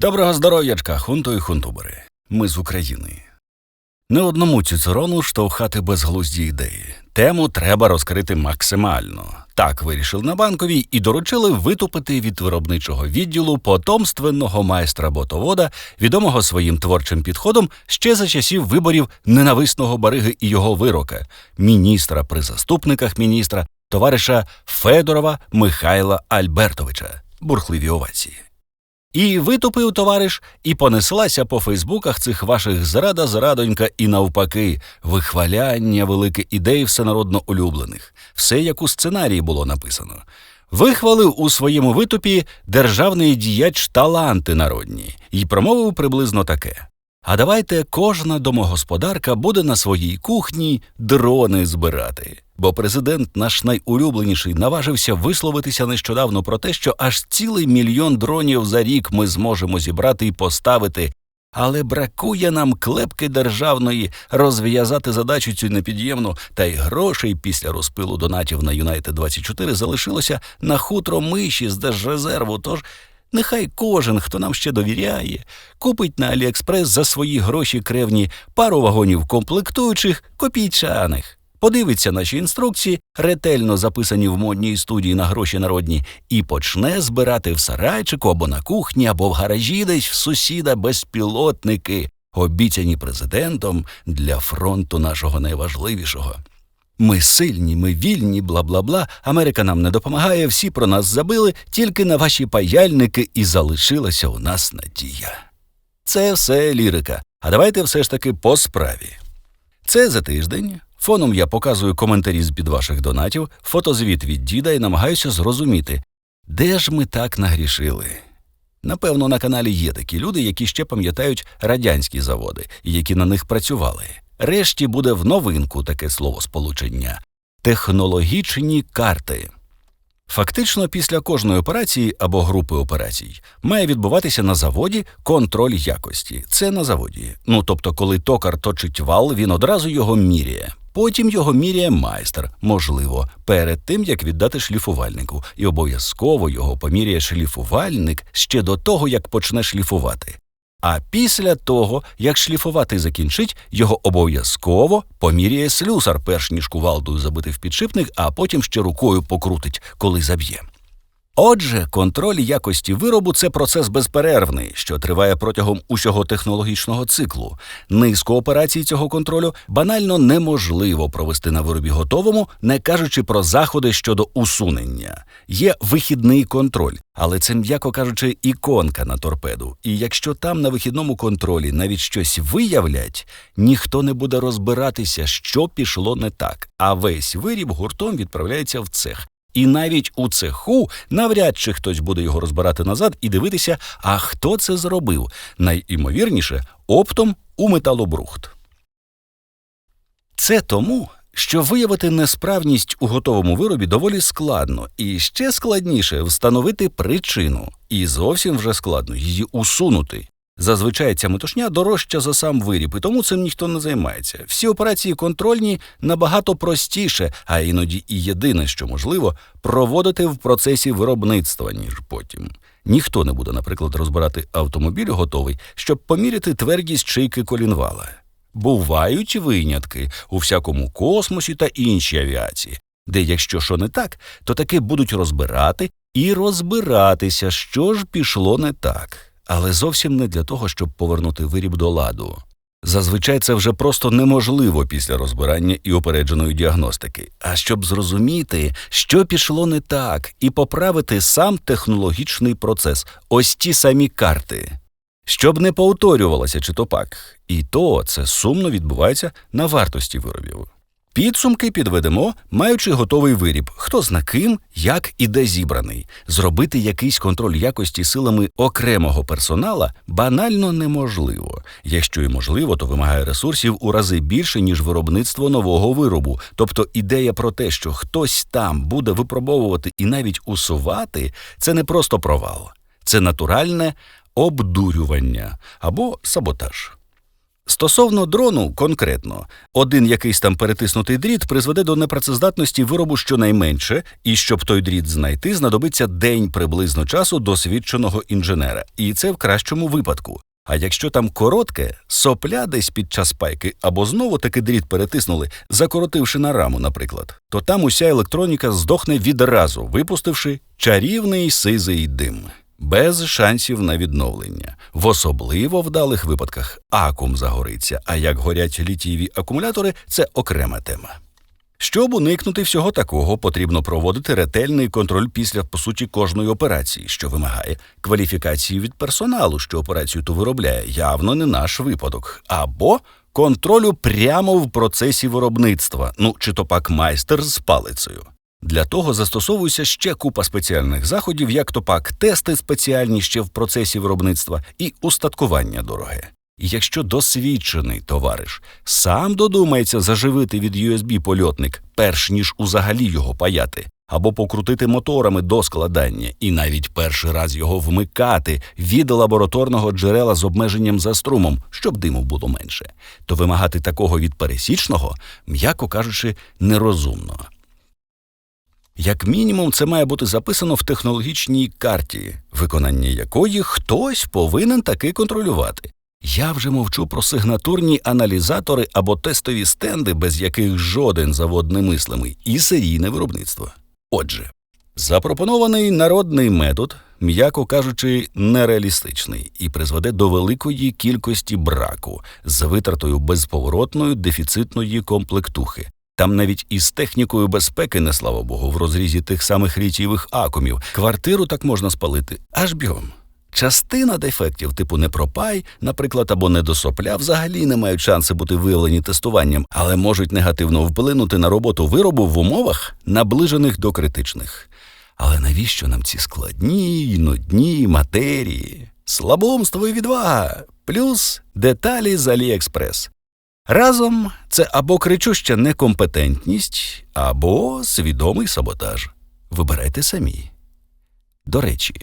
Доброго здоров'ячка, хунто і хунтубери. Ми з України. Не одному цицерону штовхати безглузді ідеї. Тему треба розкрити максимально. Так вирішили на банковій і доручили витупити від виробничого відділу потомственного майстра ботовода, відомого своїм творчим підходом ще за часів виборів ненависного бариги і його вирока, міністра при заступниках міністра, товариша Федорова Михайла Альбертовича. Бурхливі овації. І витупив товариш, і понеслася по фейсбуках цих ваших зрада, зрадонька і навпаки, вихваляння велике ідей всенародно улюблених. Все як у сценарії було написано. Вихвалив у своєму витупі державний діяч таланти народні і промовив приблизно таке. А давайте кожна домогосподарка буде на своїй кухні дрони збирати. Бо президент наш найулюбленіший наважився висловитися нещодавно про те, що аж цілий мільйон дронів за рік ми зможемо зібрати і поставити. Але бракує нам клепки державної розв'язати задачу цю непід'ємну, та й грошей після розпилу донатів на Юнайтед 24 залишилося на хутро миші з держрезерву. Тож Нехай кожен, хто нам ще довіряє, купить на Аліекспрес за свої гроші кревні пару вагонів комплектуючих копійчаних, подивиться наші інструкції, ретельно записані в модній студії на гроші народні, і почне збирати в сарайчику або на кухні, або в гаражі десь в сусіда безпілотники, обіцяні президентом для фронту нашого найважливішого. Ми сильні, ми вільні, бла бла бла. Америка нам не допомагає, всі про нас забили, тільки на ваші паяльники і залишилася у нас надія. Це все лірика. А давайте все ж таки по справі. Це за тиждень. Фоном я показую коментарі з під ваших донатів, фотозвіт від діда і намагаюся зрозуміти, де ж ми так нагрішили. Напевно, на каналі є такі люди, які ще пам'ятають радянські заводи і які на них працювали. Решті буде в новинку таке словосполучення технологічні карти. Фактично, після кожної операції або групи операцій має відбуватися на заводі контроль якості. Це на заводі. Ну тобто, коли токар точить вал, він одразу його міряє. Потім його міряє майстер, можливо, перед тим як віддати шліфувальнику, і обов'язково його поміряє шліфувальник ще до того, як почне шліфувати. А після того, як шліфувати закінчить, його обов'язково поміряє слюсар, перш ніж кувалдою забити в підшипник, а потім ще рукою покрутить, коли заб'є. Отже, контроль якості виробу це процес безперервний, що триває протягом усього технологічного циклу. Низку операцій цього контролю банально неможливо провести на виробі готовому, не кажучи про заходи щодо усунення. Є вихідний контроль, але це, м'яко кажучи, іконка на торпеду. І якщо там на вихідному контролі навіть щось виявлять, ніхто не буде розбиратися, що пішло не так, а весь виріб гуртом відправляється в цех. І навіть у цеху навряд чи хтось буде його розбирати назад і дивитися, а хто це зробив, найімовірніше оптом у металобрухт. Це тому, що виявити несправність у готовому виробі доволі складно, і ще складніше встановити причину, і зовсім вже складно її усунути. Зазвичай ця метушня дорожча за сам виріб, і тому цим ніхто не займається. Всі операції контрольні набагато простіше, а іноді і єдине, що можливо, проводити в процесі виробництва, ніж потім. Ніхто не буде, наприклад, розбирати автомобіль готовий, щоб поміряти твердість шийки колінвала. Бувають винятки у всякому космосі та іншій авіації, де, якщо що не так, то таки будуть розбирати і розбиратися, що ж пішло не так але зовсім не для того, щоб повернути виріб до ладу. Зазвичай це вже просто неможливо після розбирання і опередженої діагностики, а щоб зрозуміти, що пішло не так, і поправити сам технологічний процес, ось ті самі карти. Щоб не повторювалося чи то пак, і то це сумно відбувається на вартості виробів. Підсумки підведемо, маючи готовий виріб, хто зна ким, як і де зібраний. Зробити якийсь контроль якості силами окремого персонала банально неможливо. Якщо і можливо, то вимагає ресурсів у рази більше, ніж виробництво нового виробу. Тобто ідея про те, що хтось там буде випробовувати і навіть усувати, це не просто провал, це натуральне обдурювання або саботаж. Стосовно дрону, конкретно, один якийсь там перетиснутий дріт призведе до непрацездатності виробу щонайменше, і щоб той дріт знайти, знадобиться день приблизно часу досвідченого інженера, і це в кращому випадку. А якщо там коротке, сопля десь під час пайки, або знову таки дріт перетиснули, закоротивши на раму, наприклад, то там уся електроніка здохне відразу, випустивши чарівний сизий дим. Без шансів на відновлення. В особливо вдалих випадках акум загориться, а як горять літієві акумулятори це окрема тема. Щоб уникнути всього такого, потрібно проводити ретельний контроль після по суті кожної операції, що вимагає кваліфікації від персоналу, що операцію ту виробляє, явно не наш випадок, або контролю прямо в процесі виробництва, ну чи то пак майстер з палицею. Для того застосовується ще купа спеціальних заходів, як то пак тести спеціальні ще в процесі виробництва і устаткування дороге. І якщо досвідчений товариш сам додумається заживити від USB польотник, перш ніж узагалі його паяти, або покрутити моторами до складання, і навіть перший раз його вмикати від лабораторного джерела з обмеженням за струмом, щоб диму було менше, то вимагати такого від пересічного, м'яко кажучи, нерозумно. Як мінімум, це має бути записано в технологічній карті, виконання якої хтось повинен таки контролювати. Я вже мовчу про сигнатурні аналізатори або тестові стенди, без яких жоден завод не мислимий, і серійне виробництво. Отже, запропонований народний метод, м'яко кажучи, нереалістичний і призведе до великої кількості браку з витратою безповоротної дефіцитної комплектухи. Там навіть із технікою безпеки, не слава Богу, в розрізі тих самих літієвих акумів, квартиру так можна спалити аж бігом. Частина дефектів, типу непропай, наприклад, або недосопля, взагалі не мають шанси бути виявлені тестуванням, але можуть негативно вплинути на роботу виробу в умовах, наближених до критичних. Але навіщо нам ці складні нудні матерії? Слабоумство і відвага, плюс деталі з Аліекспрес. Разом це або кричуща некомпетентність, або свідомий саботаж. Вибирайте самі. До речі,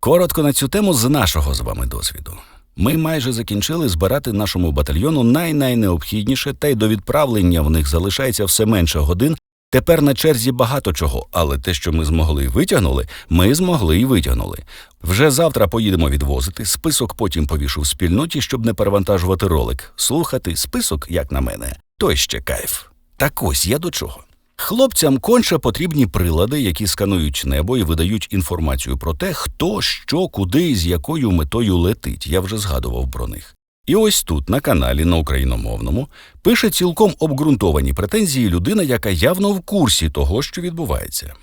коротко на цю тему з нашого з вами досвіду. Ми майже закінчили збирати нашому батальйону най-найнеобхідніше, та й до відправлення в них залишається все менше годин. Тепер на черзі багато чого, але те, що ми змогли і витягнули, ми змогли і витягнули. Вже завтра поїдемо відвозити. Список потім повішу в спільноті, щоб не перевантажувати ролик. Слухати список, як на мене, то ще кайф. Так ось я до чого. Хлопцям конче потрібні прилади, які сканують небо і видають інформацію про те, хто, що, куди і з якою метою летить. Я вже згадував про них. І ось тут, на каналі на україномовному, пише цілком обґрунтовані претензії людина, яка явно в курсі того, що відбувається.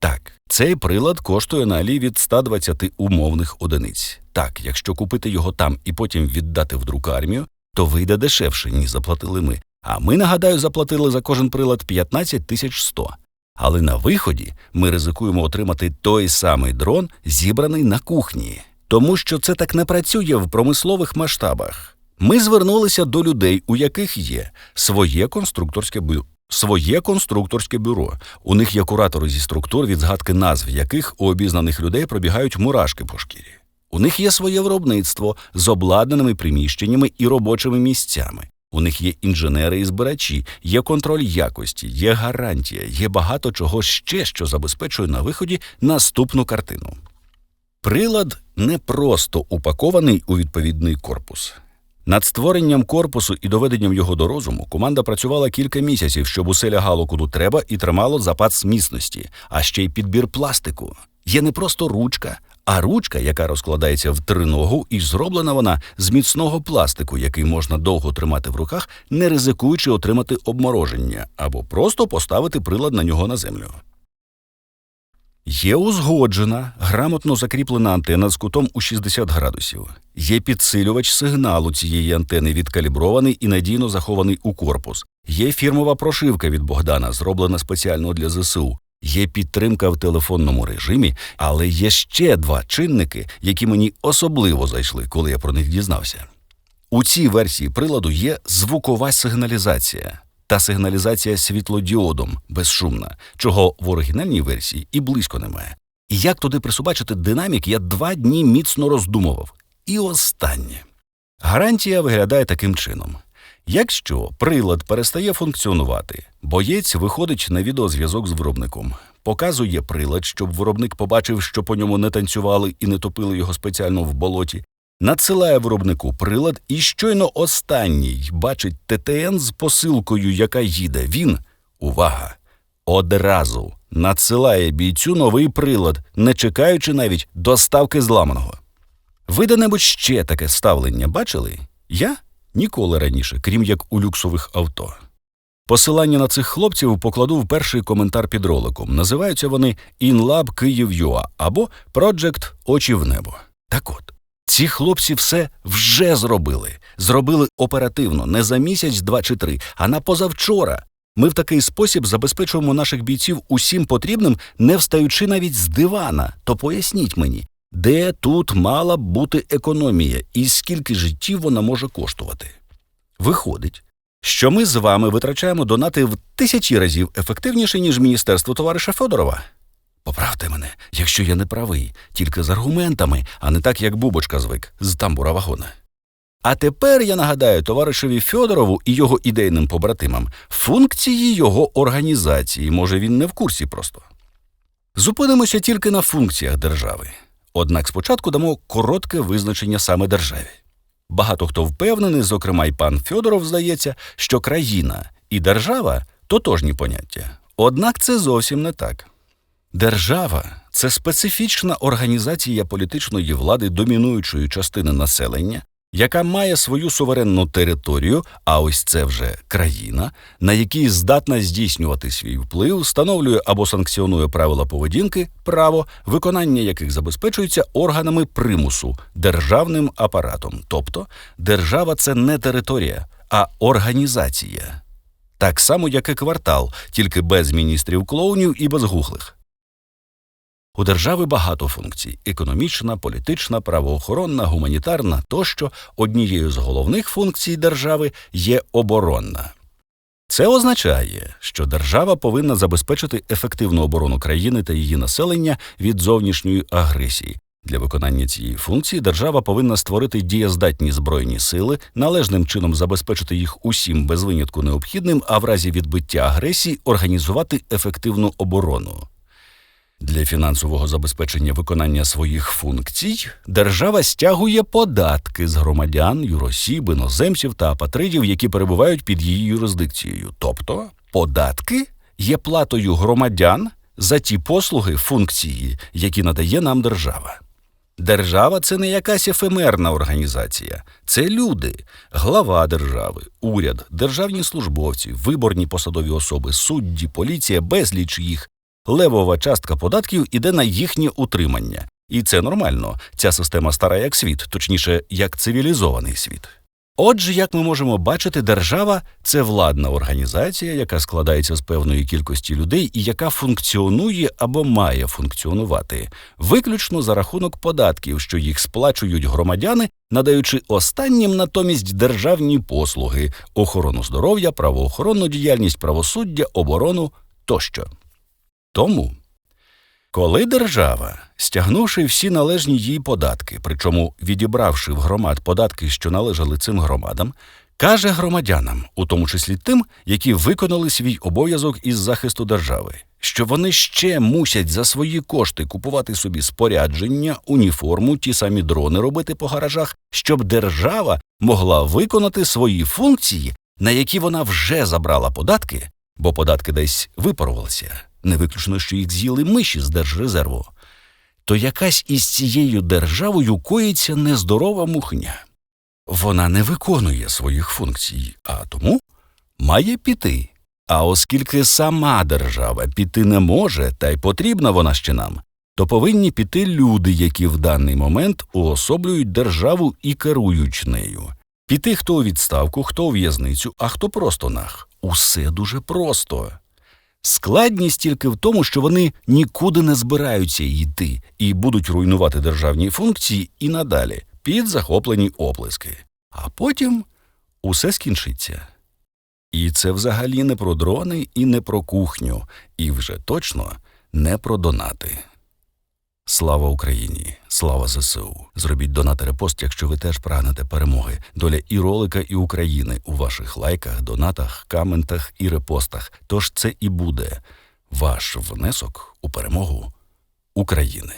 Так, цей прилад коштує на алі від 120 умовних одиниць. Так, якщо купити його там і потім віддати в друкармію, то вийде дешевше, ніж заплатили ми. А ми, нагадаю, заплатили за кожен прилад 15 тисяч 100. Але на виході ми ризикуємо отримати той самий дрон, зібраний на кухні, тому що це так не працює в промислових масштабах. Ми звернулися до людей, у яких є своє конструкторське бюро. Своє конструкторське бюро. У них є куратори зі структур, від згадки назв яких у обізнаних людей пробігають мурашки по шкірі. У них є своє виробництво з обладнаними приміщеннями і робочими місцями. У них є інженери і збирачі, є контроль якості, є гарантія, є багато чого ще, що забезпечує на виході наступну картину. Прилад не просто упакований у відповідний корпус. Над створенням корпусу і доведенням його до розуму команда працювала кілька місяців, щоб усе лягало куди треба і тримало запас міцності, а ще й підбір пластику. Є не просто ручка, а ручка, яка розкладається в триногу, і зроблена вона з міцного пластику, який можна довго тримати в руках, не ризикуючи отримати обмороження або просто поставити прилад на нього на землю. Є узгоджена, грамотно закріплена антена з кутом у 60 градусів. Є підсилювач сигналу цієї антени, відкалібрований і надійно захований у корпус. Є фірмова прошивка від Богдана, зроблена спеціально для ЗСУ. Є підтримка в телефонному режимі, але є ще два чинники, які мені особливо зайшли, коли я про них дізнався. У цій версії приладу є звукова сигналізація та сигналізація світлодіодом безшумна, чого в оригінальній версії і близько немає. І як туди присобачити динамік, я два дні міцно роздумував. І останнє. Гарантія виглядає таким чином. Якщо прилад перестає функціонувати, боєць виходить на відеозв'язок з виробником, показує прилад, щоб виробник побачив, що по ньому не танцювали і не топили його спеціально в болоті, надсилає виробнику прилад, і щойно останній бачить ТТН з посилкою, яка їде. Він, увага, одразу надсилає бійцю новий прилад, не чекаючи навіть доставки зламаного. Ви де-небудь ще таке ставлення бачили? Я ніколи раніше, крім як у люксових авто. Посилання на цих хлопців покладу в перший коментар під роликом. Називаються вони InLab Київ.ua або Project Очі в небо. Так от, ці хлопці все вже зробили. Зробили оперативно, не за місяць, два чи три, а на позавчора. Ми в такий спосіб забезпечуємо наших бійців усім потрібним, не встаючи навіть з дивана. То поясніть мені, де тут мала б бути економія і скільки життів вона може коштувати? Виходить, що ми з вами витрачаємо донати в тисячі разів ефективніше, ніж міністерство товариша Федорова. Поправте мене, якщо я не правий, тільки з аргументами, а не так, як Бубочка звик з тамбура вагона. А тепер я нагадаю товаришеві Фьодорову і його ідейним побратимам функції його організації. Може, він не в курсі просто. Зупинимося тільки на функціях держави. Однак спочатку дамо коротке визначення саме державі. Багато хто впевнений, зокрема й пан Фьодоров, здається, що країна і держава тотожні поняття. Однак це зовсім не так. Держава це специфічна організація політичної влади домінуючої частини населення, яка має свою суверенну територію, а ось це вже країна, на якій здатна здійснювати свій вплив, встановлює або санкціонує правила поведінки, право, виконання яких забезпечується органами примусу, державним апаратом. Тобто держава це не територія, а організація. Так само, як і квартал, тільки без міністрів клоунів і без гухлих. У держави багато функцій: економічна, політична, правоохоронна, гуманітарна тощо однією з головних функцій держави є оборонна. Це означає, що держава повинна забезпечити ефективну оборону країни та її населення від зовнішньої агресії. Для виконання цієї функції держава повинна створити дієздатні збройні сили, належним чином забезпечити їх усім без винятку необхідним, а в разі відбиття агресії організувати ефективну оборону. Для фінансового забезпечення виконання своїх функцій держава стягує податки з громадян, юросіб, іноземців та апатридів, які перебувають під її юрисдикцією. Тобто податки є платою громадян за ті послуги, функції, які надає нам держава. Держава це не якась ефемерна організація, це люди, глава держави, уряд, державні службовці, виборні посадові особи, судді, поліція, безліч їх. Левова частка податків іде на їхнє утримання. І це нормально. Ця система стара як світ, точніше, як цивілізований світ. Отже, як ми можемо бачити, держава це владна організація, яка складається з певної кількості людей і яка функціонує або має функціонувати виключно за рахунок податків, що їх сплачують громадяни, надаючи останнім натомість державні послуги, охорону здоров'я, правоохоронну діяльність правосуддя, оборону тощо. Тому, коли держава, стягнувши всі належні їй податки, причому відібравши в громад податки, що належали цим громадам, каже громадянам, у тому числі тим, які виконали свій обов'язок із захисту держави, що вони ще мусять за свої кошти купувати собі спорядження, уніформу, ті самі дрони робити по гаражах, щоб держава могла виконати свої функції, на які вона вже забрала податки, бо податки десь випарувалися не виключно, що їх з'їли миші з держрезерву, то якась із цією державою коїться нездорова мухня. Вона не виконує своїх функцій, а тому має піти. А оскільки сама держава піти не може, та й потрібна вона ще нам, то повинні піти люди, які в даний момент уособлюють державу і керують нею. Піти хто у відставку, хто у в'язницю, а хто просто нах. Усе дуже просто. Складність тільки в тому, що вони нікуди не збираються йти і будуть руйнувати державні функції і надалі під захоплені оплески. А потім усе скінчиться. І це взагалі не про дрони і не про кухню, і вже точно не про донати. Слава Україні! Слава ЗСУ! Зробіть донат репост, якщо ви теж прагнете перемоги. Доля і ролика, і України у ваших лайках, донатах, каментах і репостах. Тож це і буде ваш внесок у перемогу України.